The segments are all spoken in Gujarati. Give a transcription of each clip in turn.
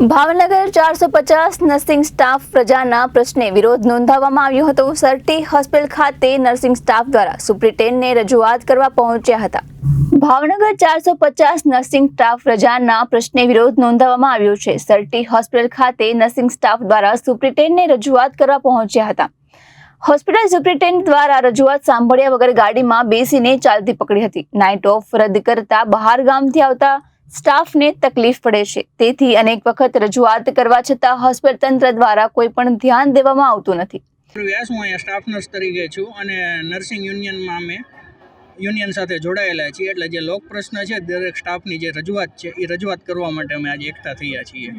ભાવનગર ચારસો પચાસ નર્સિંગ સ્ટાફ પ્રજાના પ્રશ્ને વિરોધ નોંધાવવામાં આવ્યો હતો. સરટી હોસ્પિટલ ખાતે નર્સિંગ સ્ટાફ દ્વારા સુપ્રિન્ટેન્ડને રજૂઆત કરવા પહોંચ્યા હતા. ભાવનગર ચારસો પચાસ નર્સિંગ સ્ટાફ પ્રજાના પ્રશ્ને વિરોધ નોંધાવવામાં આવ્યો છે. સરટી હોસ્પિટલ ખાતે નર્સિંગ સ્ટાફ દ્વારા સુપ્રિન્ટેન્ડને રજૂઆત કરવા પહોંચ્યા હતા. હોસ્પિટલ સુપ્રિન્ટેન્ડન્ટ દ્વારા રજૂઆત સાંભળ્યા વગર ગાડીમાં બેસીને ચાલતી પકડી હતી. નાઇટ ઓફ રદ કરતા બહાર ગામથી આવતા સ્ટાફને તકલીફ પડે છે. તેથી અનેક વખત રજૂઆત કરવા છતાં હોસ્પિટલ તંત્ર દ્વારા કોઈ પણ ધ્યાન દેવામાં આવતું નથી. વ્યાસ હું અહીંયા સ્ટાફ નર્સ તરીકે છું અને નર્સિંગ યુનિયનમાં અમે યુનિયન સાથે જોડાયેલા છીએ. એટલે જે લોક પ્રશ્ન છે દરેક સ્ટાફની જે રજૂઆત છે એ રજૂઆત કરવા માટે અમે આજે એકઠા થયા છીએ.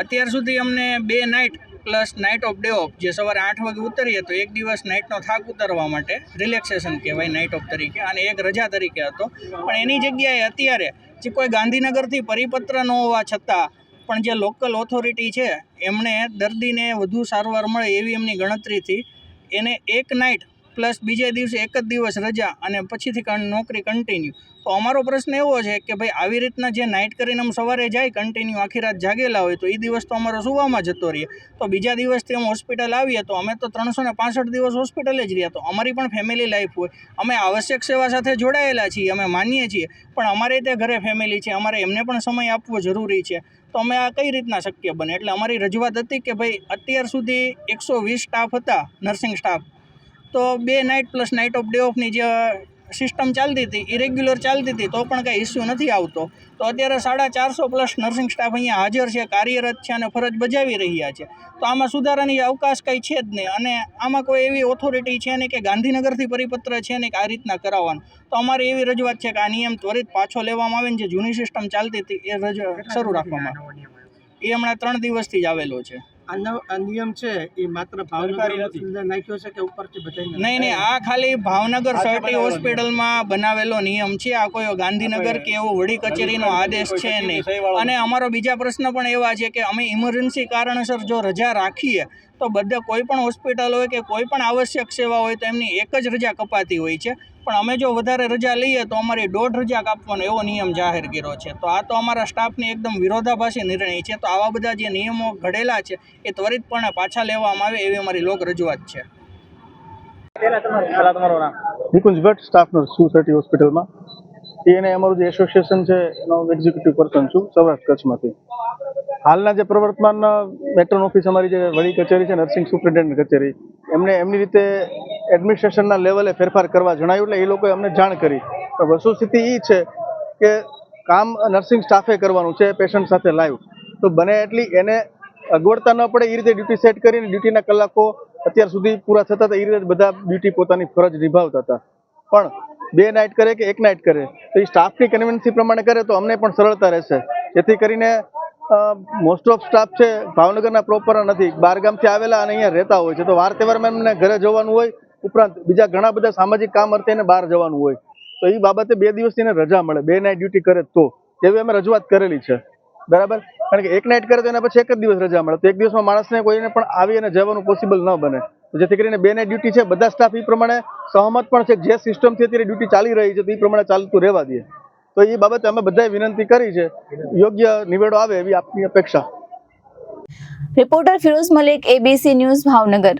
અત્યાર સુધી અમને બે night plus night off day off જે સવારે આઠ વાગે ઉતરીએ તો એક દિવસ નાઇટનો થાક ઉતારવા માટે રિલેક્સેશન કહેવાય નાઇટ ઓફ તરીકે અને એક રજા તરીકે હતો. પણ એની જગ્યાએ અત્યારે જે કોઈ ગાંધીનગરથી પરિપત્ર ન હોવા છતાં પણ જે લોકલ ઓથોરિટી છે, એમણે દર્દીને વધુ સારવાર મળે એવી એમની ગણતરીથી એને એક નાઇટ પ્લસ બીજે દિવસે એક જ દિવસ રજા અને પછીથી નોકરી કન્ટિન્યુ તો અમારો પ્રશ્ન એવો છે કે ભાઈ આવી રીતના જે નાઇટ કરીને અમે સવારે જાય કન્ટિન્યુ આખી રાત જાગેલા હોય તો એ દિવસ તો અમારો સુવામાં જતો રહીએ તો બીજા દિવસથી અમે હોસ્પિટલ આવીએ તો અમે તો ત્રણસો ને પાસઠ દિવસ હોસ્પિટલે જ રહ્યા. તો અમારી પણ ફેમિલી લાઈફ હોય. અમે આવશ્યક સેવા સાથે જોડાયેલા છીએ, અમે માનીએ છીએ. પણ અમારે તે ઘરે ફેમિલી છે, અમારે એમને પણ સમય આપવો જરૂરી છે. તો અમે આ કઈ રીતના શક્ય બને? એટલે અમારી રજૂઆત હતી કે ભાઈ અત્યાર સુધી એકસો વીસ સ્ટાફ હતા નર્સિંગ સ્ટાફ તો બે night plus night off day ઓફની જે સિસ્ટમ ચાલતી હતી એ રેગ્યુલર ચાલતી હતી, તો પણ કાંઈ ઇસ્યુ નથી આવતો. તો અત્યારે સાડા ચારસો પ્લસ નર્સિંગ સ્ટાફ અહીંયા હાજર છે, કાર્યરત છે અને ફરજ બજાવી રહ્યા છે. તો આમાં સુધારાની અવકાશ કંઈ છે જ નહીં. અને આમાં કોઈ એવી ઓથોરિટી છે નહીં કે ગાંધીનગરથી પરિપત્ર છે ને કે આ રીતના કરાવવાનું. તો અમારી એવી રજૂઆત છે કે આ નિયમ ત્વરિત પાછો લેવામાં આવે ને જે જૂની સિસ્ટમ ચાલતી હતી, એ રજૂ શરૂ રાખવામાં. એ હમણાં ત્રણ દિવસથી જ આવેલો છે. આ નિયમ છે એ માત્ર ભાવનગર નાખ્યો છે કે ઉપરથી બધાય નહીં નહીં આ ખાલી ભાવનગર સર્ટી હોસ્પિટલમાં બનાવેલો નિયમ છે. આ કોઈ ગાંધીનગર કે એવો વડી કચેરીનો આદેશ છે નહીં. અને અમારો બીજા પ્રશ્ન પણ એવા છે કે અમે ઇમરજન્સી કારણસર જો રજા રાખીએ તો બધા કોઈ પણ હોસ્પિટલ હોય કે કોઈ પણ આવશ્યક સેવા હોય તો એમની એક જ રજા કપાતી હોય છે. પણ અમે જો વધારે રજા લઈએ તો અમારી દોઢ રજા કાપવાનો એવો નિયમ જાહેર કર્યો છે. તો આ તો અમારા સ્ટાફની એકદમ વિરોધાભાસી નિર્ણય છે. તો આવા બધા જે નિયમો ઘડેલા છે એ ત્વરિતપણે પાછા લેવામાં આવે એવી અમારી લોક રજૂઆત છે. નિકુંજ ભટ્ટ સ્ટાફ નર્સ છું સર્ટી હોસ્પિટલમાં એને અમારું જે એસોસિએશન છે એનો એક્ઝિક્યુટિવ પર્સન છું સૌરાષ્ટ્ર કચ્છમાંથી. હાલના જે પ્રવર્તમાન મેટ્રોન ઓફિસ અમારી જે વડી કચેરી છે નર્સિંગ સુપ્રિન્ટેન્ડન્ટ કચેરી એમને એમની રીતે એડમિનિસ્ટ્રેશનના લેવલે ફેરફાર કરવા જણાવ્યું એટલે એ લોકોએ અમને જાણ કરી. તો વસ્તુસ્થિતિ એ છે કે કામ નર્સિંગ સ્ટાફે કરવાનું છે પેશન્ટ સાથે લાઈવ તો બને એટલી એને અગવડતા ન પડે એ રીતે ડ્યુટી સેટ કરીને ડ્યુટીના કલાકો અત્યાર સુધી પૂરા થતા હતા એ રીતે બધા ડ્યુટી પોતાની ફરજ નિભાવતા હતા. પણ બે નાઇટ કરે કે એક નાઇટ કરે? તો એ સ્ટાફની કન્વેન્સી પ્રમાણે કરે તો અમને પણ સરળતા રહેશે. જેથી કરીને મોસ્ટ ઓફ સ્ટાફ છે, ભાવનગરના પ્રોપર નથી. બહારગામથી આવેલા અને અહીંયા રહેતા હોય છે. તો વાર તહેવારમાં એમને ઘરે જવાનું હોય ઉપરાંત બીજા ઘણા બધા સામાજિક કામ અર્થે એને બહાર જવાનું હોય. તો એ બાબતે બે દિવસની એને રજા મળે, બે નાઇટ ડ્યુટી કરે તો. એવી અમે રજૂઆત કરેલી છે. બરાબર? કારણ કે એક નાઇટ કરે તો એના પછી એક જ દિવસ રજા મળે. તો એક દિવસમાં માણસને કોઈને પણ આવી અને જવાનું પોસિબલ ન બને. જેથી કરીને બે નાઇટ ડ્યુટી છે, બધા સ્ટાફ એ પ્રમાણે સહમત પણ છે જે સિસ્ટમથી અત્યારે ડ્યુટી ચાલી રહી છે તો એ પ્રમાણે ચાલતું રહેવા દે. તો એ બાબતે અમે બધાએ વિનંતી કરી છે. યોગ્ય નિવેડો આવે એવી આપની અપેક્ષા. Reporter Firoz Malik ABC news Bhavnagar